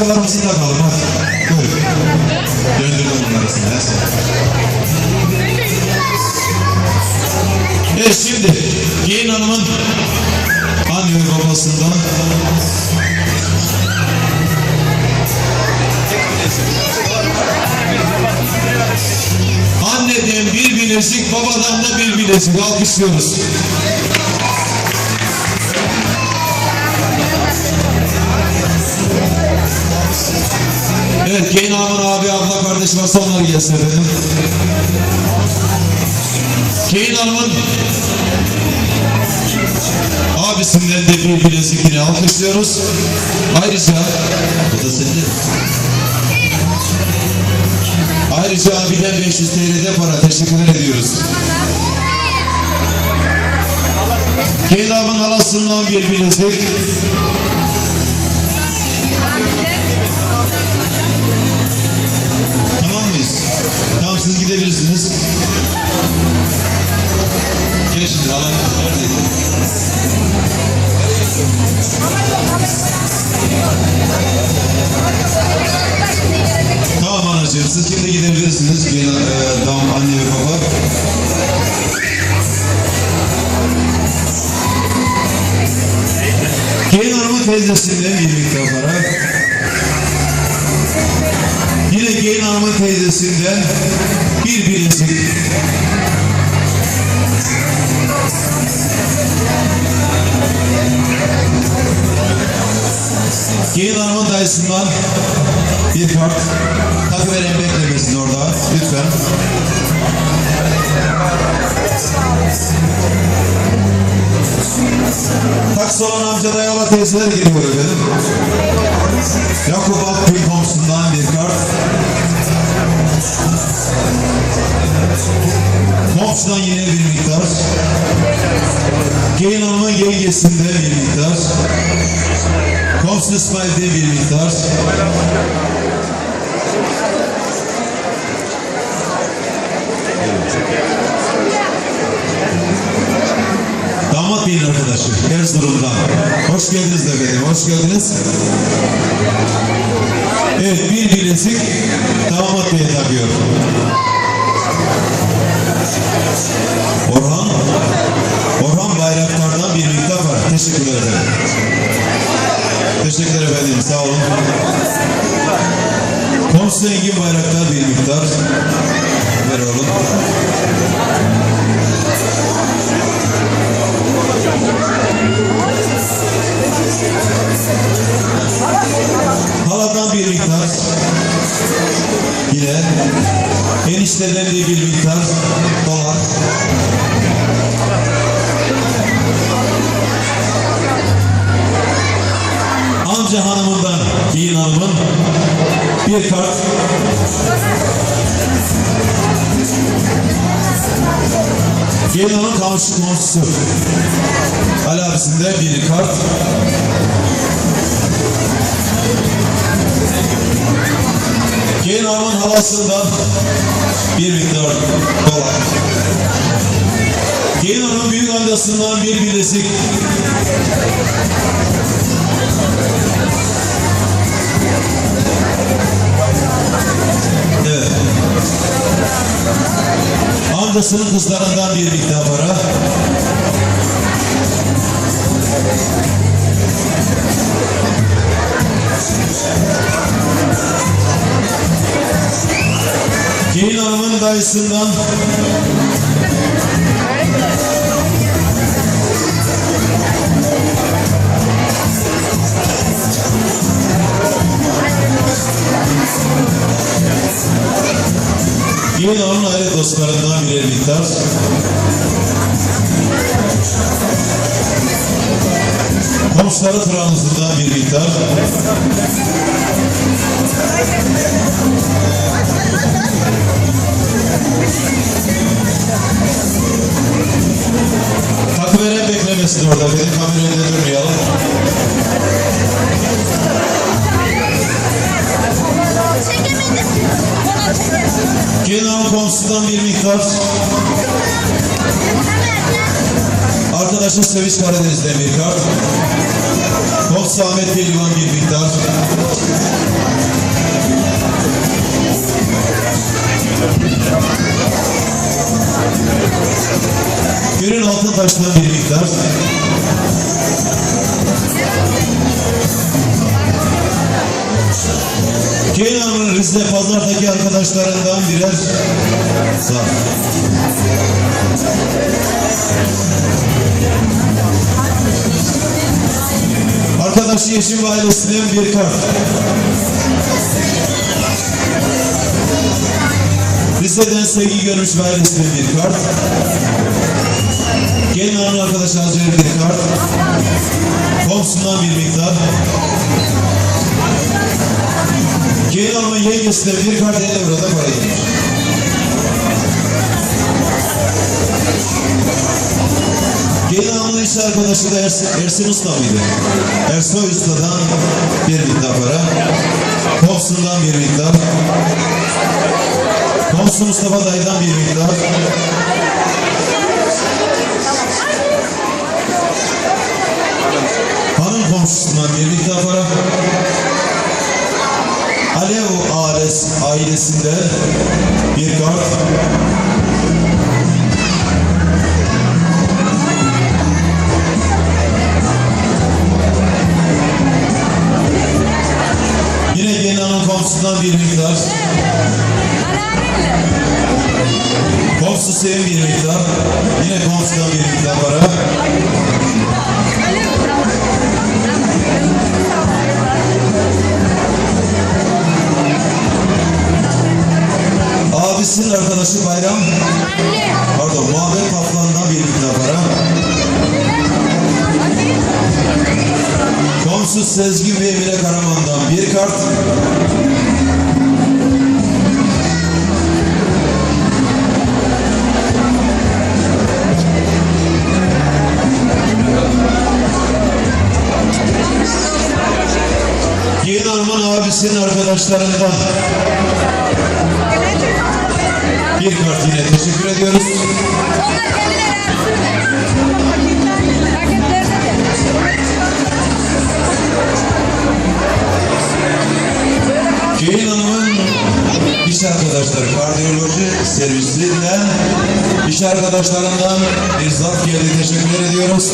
şimdi takılarımızı takalım hadi. Buyurun. Döndürdüm bunları size. Evet şimdi Gelin Hanım'ın anne ve babasından Anneden bir bilezik, babadan da bir bilezik. Alkışlıyoruz. Onlar gelsin efendim. Gelin Hanım'ın abisinden de bir bilezik yine alkışlıyoruz. Ayrıca, bu da senin. Ayrıca abiden 500 TL'de para teşekkür ediyoruz. Gelin abinin halasından bir bilezik. Tamam mıyız? Tamam siz gidebilirsiniz. Gel şimdi neredeydi? Tamam anacığım siz şimdi gidebilirsiniz. Gelin e, dam anne ve baba. Gelin hanımın teyzesinden bir miktar. Yine gelin hanımın teyzesinden bir bilezik. Gelin hanımın dayısından bir kart. Takı veren beklemesin orada. Lütfen. Taksi olan amca da yola teyzeler geliyor efendim. Yakup Akgül komşusundan bir kart. Komşudan yine bir miktar. Gelin hanımın yengesinden bir miktar. Komşu İsmail'den bir miktar. Damat beyin arkadaşı Erzurum'dan. Hoş geldiniz efendim, hoş geldiniz. Evet, bir bilezik damat beye takıyor. Orhan Amca hanımından, gelin hanımın bir kart. Gelin hanım komşu komşusu. Ali abisinden bir kart. Gelin hanımın halasından bir miktar dolar. Gelin hanımın büyük amcasından bir bilezik. Amcasının kızlarından bir miktar para. Gelin hanımın dayısından Gelin hanımın aile dostlarından birer miktar Komşuları Trabzon'dan bir miktar Takı veren beklemesin orada. Benim kamerayı da durmayalım. Çekemedim. Kenan komşudan bir miktar. Arkadaşım Sevinç Karadeniz'den bir. Komşu Komşu Ahmet Pehlivan bir miktar. Gönül altın taştan bir miktar. Rize Pazar'daki arkadaşlarından birer sağ. Arkadaşı Yeşim ve ailesinden bir kart. Rize'den sevgi görmüş ve ailesinden bir kart. Gelin hanımın arkadaşı Hacer bir kart. Komşusundan bir miktar. Gelin hanımın yengesinden bir kart 50 burada para gelmiş. Gelin hanımın iş arkadaşı da Ersin, Ersin Usta mıydı? Ersoy Usta'dan bir miktar para. Komşusundan bir miktar. Komşu Mustafa dayıdan bir miktar. Ve Emine Karaman'dan bir kart. Gelin Hanım'ın abisinin arkadaşlarından bir kart yine teşekkür ediyoruz. Arkadaşları kardiyoloji servisinden iş arkadaşlarından bir zat geldi teşekkür ediyoruz.